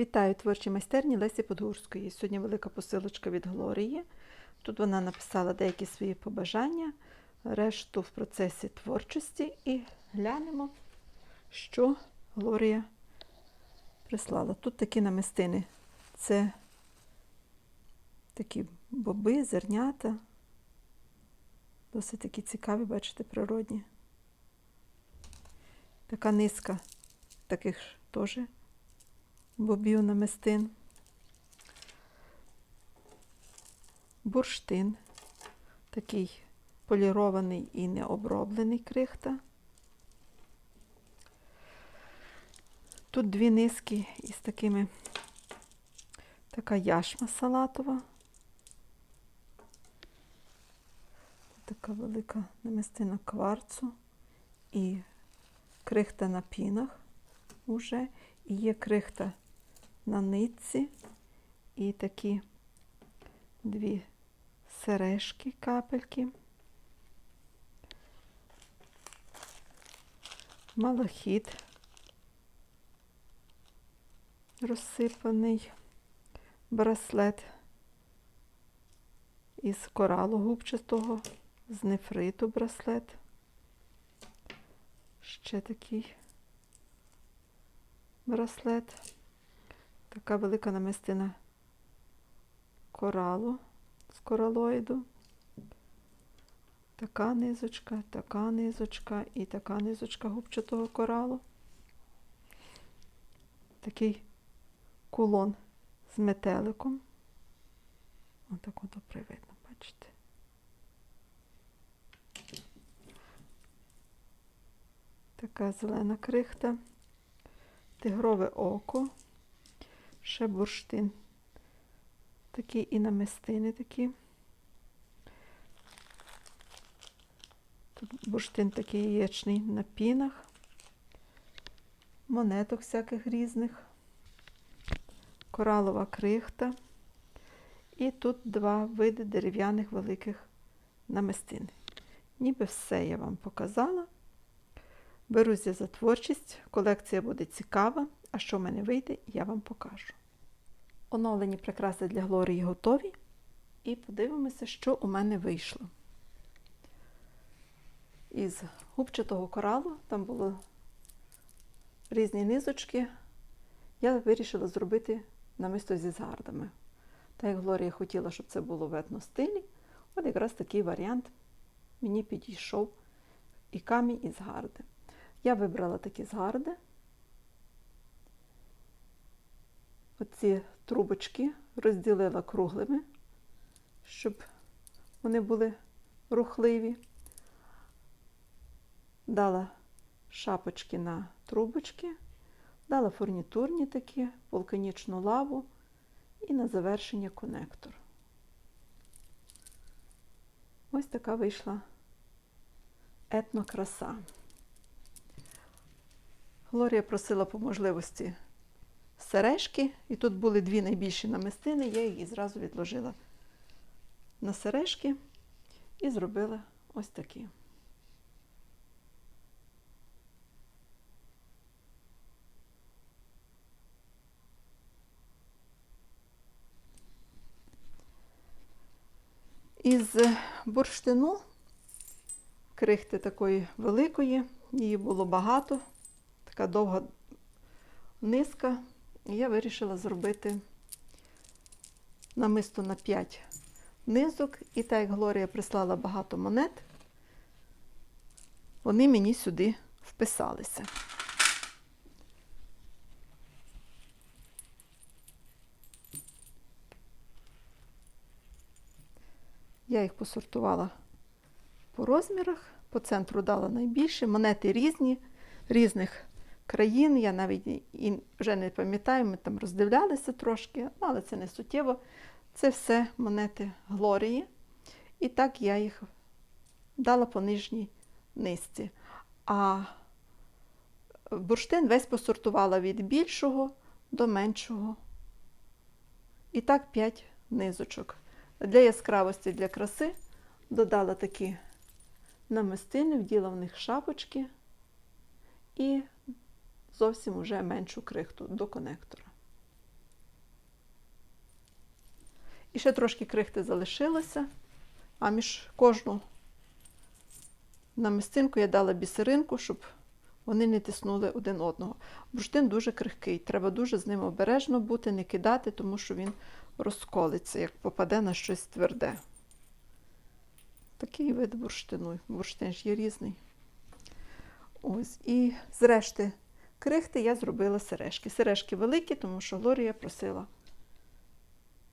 Вітаю творчі майстерні Лесі Подгурської. Сьогодні велика посилочка від Глорії. Тут вона написала деякі свої побажання, решту в процесі творчості і глянемо, що Глорія прислала. Тут такі намистини. Це такі боби, зернята. Досить такі цікаві, бачите, природні. Така низка таких теж бобів намистин. Бурштин, такий полірований і необроблений крихта. Тут дві низки із такими, така яшма салатова. Така велика намистина кварцу і крихта на пінах уже. І є крихта на нитці і такі дві сережки, капельки. Малахіт розсипаний браслет із коралу губчастого, з нефриту браслет. Ще такий браслет. Така велика намистина коралу з коралоїду. Така низочка, така низочка і така низочка губчатого коралу. Такий кулон з метеликом. Отак от привидно, бачите. Така зелена крихта, тигрове око, ще бурштин. Такі і намистини такі. Тут бурштин такий яєчний на пінах, монеток всяких різних, коралова крихта. І тут два види дерев'яних великих намистин. Ніби все я вам показала. Беруся за творчість, колекція буде цікава, а що в мене вийде, я вам покажу. Оновлені прикраси для Глорії готові. І подивимося, що у мене вийшло. Із губчатого коралу, там були різні низочки, я вирішила зробити намисто зі згардами. Та як Глорія хотіла, щоб це було в етностилі, от якраз такий варіант мені підійшов і камінь із гарди. Я вибрала такі згарди. Оці трубочки розділила круглими, щоб вони були рухливі. Дала шапочки на трубочки, дала фурнітурні такі, вулканічну лаву і на завершення конектор. Ось така вийшла етнокраса. Глорія просила по можливості сережки, і тут були дві найбільші намистини, я їх зразу відложила на сережки і зробила ось такі. Із бурштину крихти такої великої, її було багато така довга низка. І я вирішила зробити намисто на 5 низок. І так як Глорія прислала багато монет, вони мені сюди вписалися. Я їх посортувала по розмірах, по центру дала найбільше, монети різні, різних країн. Я навіть і вже не пам'ятаю, ми там роздивлялися трошки, але це не суттєво. Це все монети Глорії. І так я їх дала по нижній низці. А бурштин весь посортувала від більшого до меншого. І так 5 низочок. Для яскравості, для краси додала такі намистини, вділа в них шапочки і зовсім уже меншу крихту до конектора. І ще трошки крихти залишилося, а між кожну намистинку я дала бісеринку, щоб вони не тиснули один одного. Бурштин дуже крихкий, треба дуже з ним обережно бути, не кидати, тому що він розколиться, як попаде на щось тверде. Такий вид бурштину. Бурштин ж є різний. Ось. І зрешти крихти я зробила сережки. Сережки великі, тому що Глорія просила,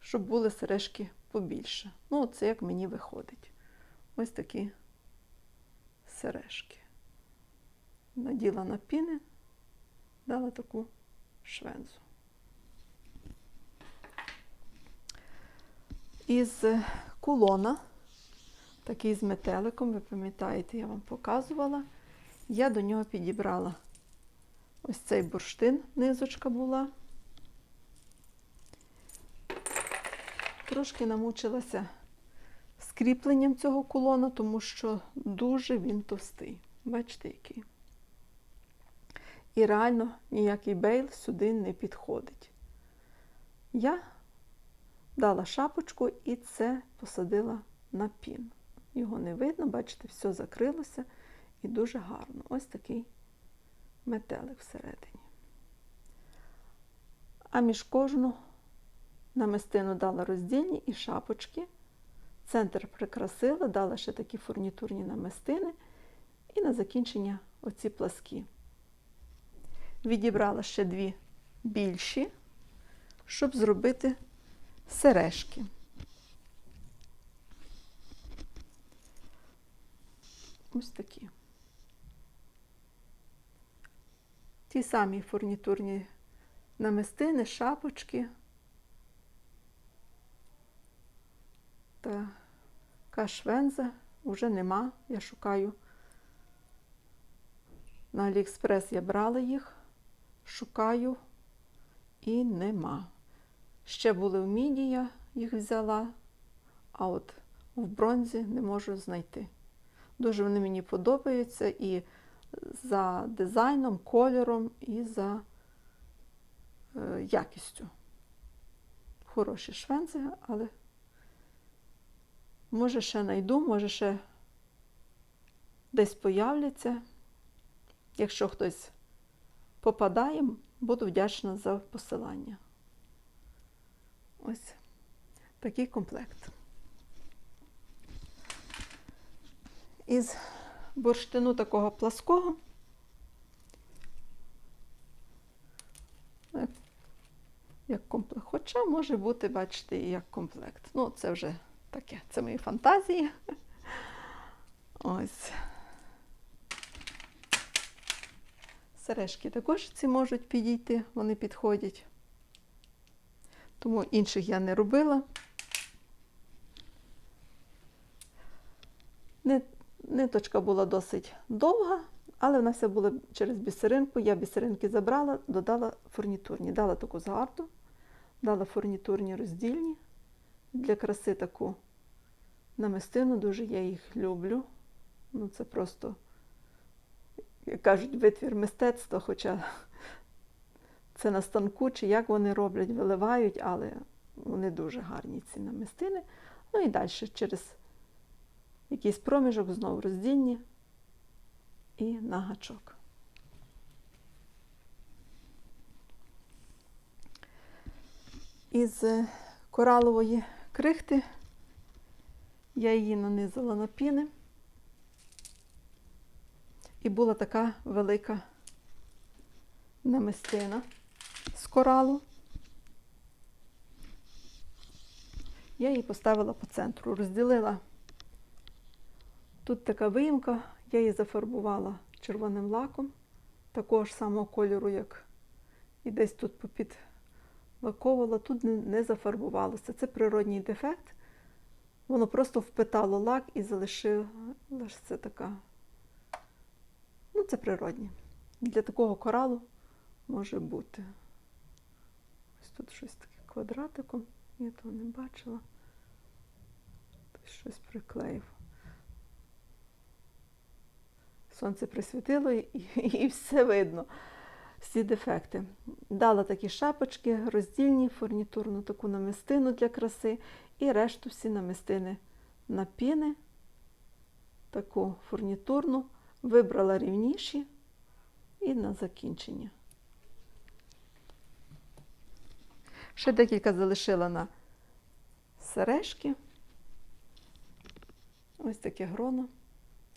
щоб були сережки побільше. Ну, це як мені виходить. Ось такі сережки. Наділа на піни, дала таку швензу. Із кулона, такий з метеликом, ви пам'ятаєте, я вам показувала. Я до нього підібрала ось цей бурштин, низочка була. Трошки намучилася скріпленням цього кулона, тому що дуже він товстий. Бачите, який. І реально ніякий бейл сюди не підходить. Я дала шапочку і це посадила на пін. Його не видно, бачите, все закрилося і дуже гарно. Ось такий метелик всередині. А між кожну намистину дала роздільні і шапочки. Центр прикрасила, дала ще такі фурнітурні намистини і на закінчення оці пласкі. Відібрала ще дві більші, щоб зробити сережки. Ось такі. Ті самі фурнітурні намистини, шапочки. Та кашвенза вже нема. Я шукаю. На Аліекспрес я брала їх, шукаю і нема. Ще були в міді, я їх взяла, а от в бронзі не можу знайти. Дуже вони мені подобаються і за дизайном, кольором, і за е, якістю. Хороші швензи, але може ще знайду, може ще десь появляться. Якщо хтось попадає, буду вдячна за посилання. Ось такий комплект. Із бурштину такого плаского. Як, комплект. Хоча може бути, бачите, і як комплект. Ну, це вже таке, це мої фантазії. Ось. Сережки також ці можуть підійти, вони підходять. Тому інших я не робила. Ниточка була досить довга, але вона вся була через бісеринку. Я бісеринки забрала, додала фурнітурні. Дала таку згарду, дала фурнітурні роздільні. Для краси таку намистину, дуже я їх люблю. Ну, Це просто, як кажуть, витвір мистецтва, хоча це на станку, чи як вони роблять, виливають, але вони дуже гарні, ці намистини. Ну і далі через якийсь проміжок, знову роздільні і на гачок. Із коралової крихти я її нанизала на піни. І була така велика намистина з коралу. Я її поставила по центру, розділила. Тут така виїмка, я її зафарбувала червоним лаком, такого ж самого кольору, як і десь тут попідлаковувала, тут не, зафарбувалося. Це природній дефект. Воно просто впитало лак і залишилося це така. Ну, це природні. Для такого коралу може бути. Ось тут щось таке квадратиком, я того не бачила. Тут щось приклеїв. Сонце присвітило і, і все видно. всі дефекти. Дала такі шапочки, роздільні, фурнітурну таку намистину для краси і решту всі намистини на піни, таку фурнітурну, вибрала рівніші і на закінчення. Ще декілька залишила на сережки. Ось таке гроно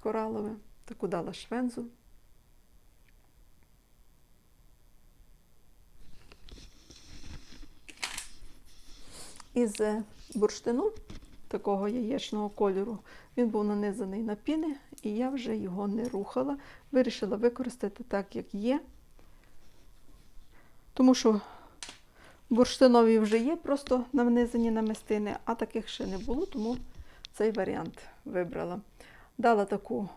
коралове, таку дала швензу. Із е, бурштину такого яєчного кольору він був нанизаний на піни, і я вже його не рухала. Вирішила використати так, як є. Тому що бурштинові вже є, просто нанизані намистини, а таких ще не було, тому цей варіант вибрала. Дала таку,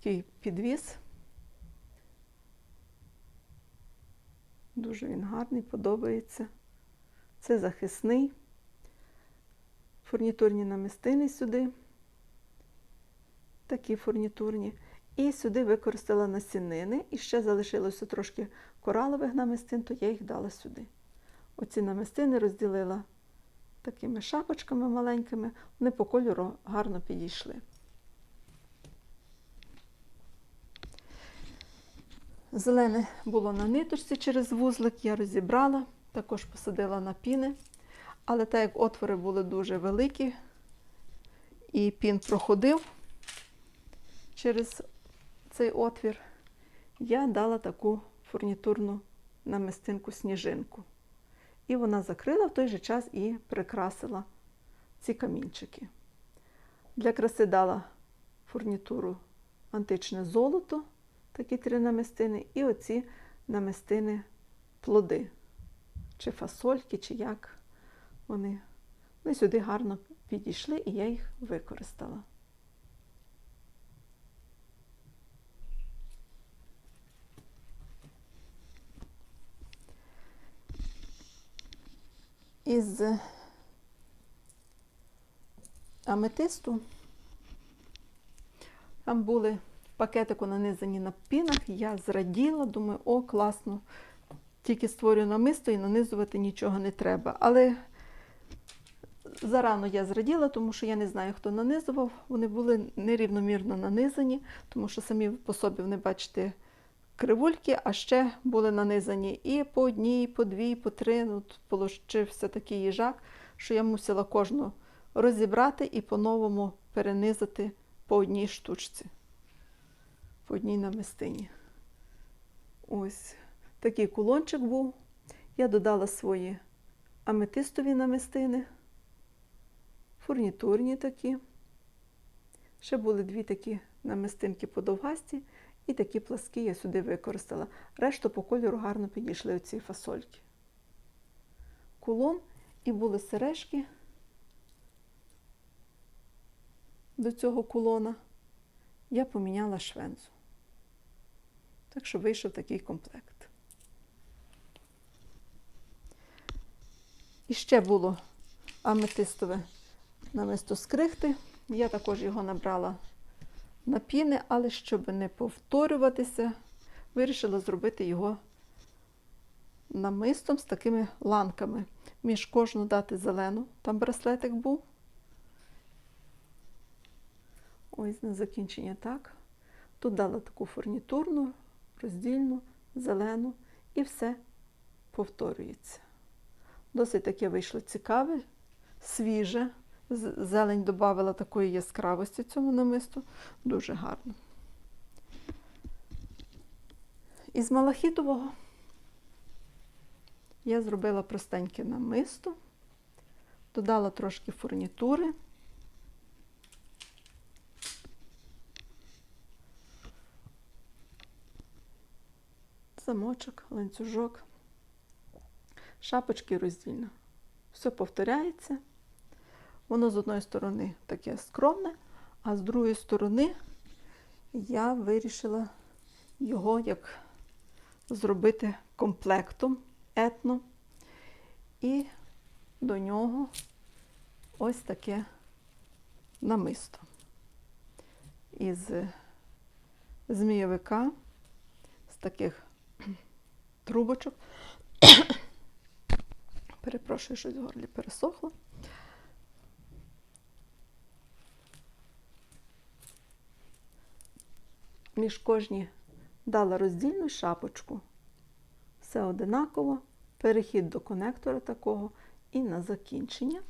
такий підвіз. Дуже він гарний, подобається. Це захисний. Фурнітурні намистини сюди. Такі фурнітурні. І сюди використала насінини. І ще залишилося трошки коралових намистин, то я їх дала сюди. Оці намистини розділила такими шапочками маленькими, вони по кольору гарно підійшли. Зелене було на ниточці через вузлик, я розібрала, також посадила на піни. Але так як отвори були дуже великі, і пін проходив через цей отвір, я дала таку фурнітурну намистинку сніжинку. І вона закрила в той же час і прикрасила ці камінчики. Для краси дала фурнітуру античне золото, такі три намистини, і оці намистини плоди, чи фасольки, чи як вони. Вони сюди гарно підійшли, і я їх використала. Із аметисту там були пакетику нанизані на пінах. Я зраділа, думаю, о, класно, тільки створюю намисто і нанизувати нічого не треба. Але зарано я зраділа, тому що я не знаю, хто нанизував. Вони були нерівномірно нанизані, тому що самі по собі вони, бачите, кривульки, а ще були нанизані і по одній, і по дві, і по три. Ну, Получився такий їжак, що я мусила кожну розібрати і по-новому перенизати по одній штучці, по одній намистині. Ось такий кулончик був. Я додала свої аметистові намистини, фурнітурні такі. Ще були дві такі намистинки подовгасті, і такі пласки я сюди використала. Решту по кольору гарно підійшли оці фасольки. Кулон і були сережки до цього кулона. Я поміняла швензу. Так що вийшов такий комплект. І ще було аметистове намисто скрихти. Я також його набрала на піни, але щоб не повторюватися, вирішила зробити його намистом з такими ланками. Між кожну дати зелену, там браслетик був. Ось на закінчення так. Тут дала таку фурнітурну, роздільну, зелену і все повторюється. Досить таке вийшло цікаве, свіже. Зелень додавала такої яскравості цьому намисту. Дуже гарно. Із малахітового я зробила простеньке намисто, додала трошки фурнітури. Замочок, ланцюжок, шапочки роздільно. Все повторяється. Воно з одної сторони таке скромне, а з другої сторони я вирішила його як зробити комплектом етно. І до нього ось таке намисто із змійовика. з таких трубочок. Перепрошую, щось в горлі пересохло. Між кожні дала роздільну шапочку. Все одинаково. Перехід до конектора такого і на закінчення.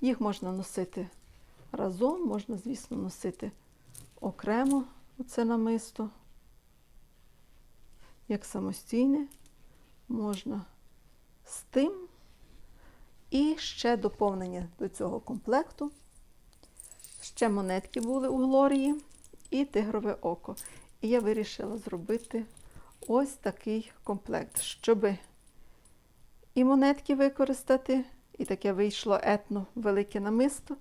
Їх можна носити разом, можна, звісно, носити окремо оце намисто. Як самостійне, можна з тим. І ще доповнення до цього комплекту. Ще монетки були у Глорії і тигрове око. І я вирішила зробити ось такий комплект, щоб і монетки використати, і таке вийшло етно велике намисто,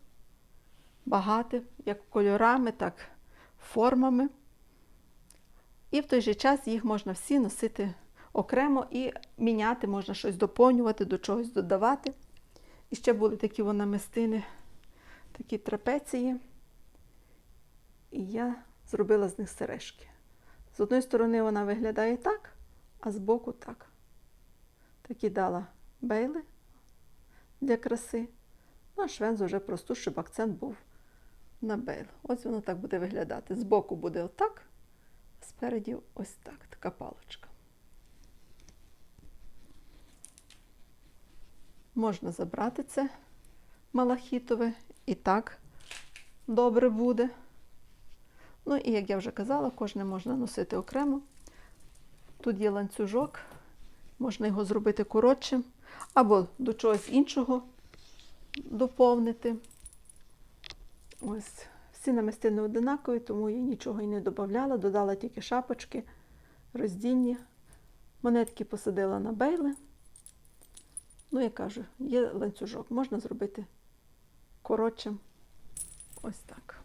багате, як кольорами, так формами. І в той же час їх можна всі носити окремо і міняти, можна щось доповнювати, до чогось додавати. І ще були такі вона намистини, такі трапеції. І я зробила з них сережки. З одної сторони вона виглядає так, а з боку так. Такі дала бейли для краси. Ну, а швензу вже просту, щоб акцент був на бейл. Ось воно так буде виглядати. Збоку буде отак, спереді ось так, така паличка. Можна забрати це малахітове і так добре буде. Ну і як я вже казала, кожне можна носити окремо. Тут є ланцюжок, можна його зробити коротшим, або до чогось іншого доповнити. Ось, всі намистини одинакові, тому я нічого і не додавала, додала тільки шапочки, роздільні. Монетки посадила на бейли. Ну, я кажу, є ланцюжок, можна зробити коротшим. Ось так.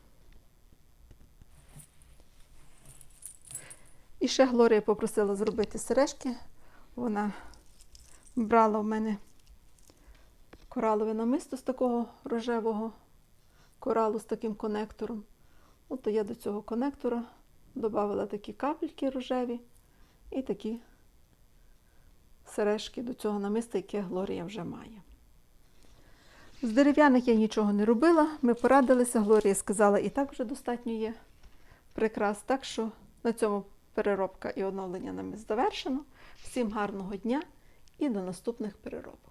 І ще Глорія попросила зробити сережки. Вона брала в мене коралове намисто з такого рожевого коралу з таким конектором. От я до цього конектора додала такі капельки рожеві і такі сережки до цього намиста, яке Глорія вже має. З дерев'яних я нічого не робила. Ми порадилися, Глорія сказала, і так вже достатньо є прикрас. Так що на цьому переробка і оновлення намист завершено. Всім гарного дня і до наступних переробок.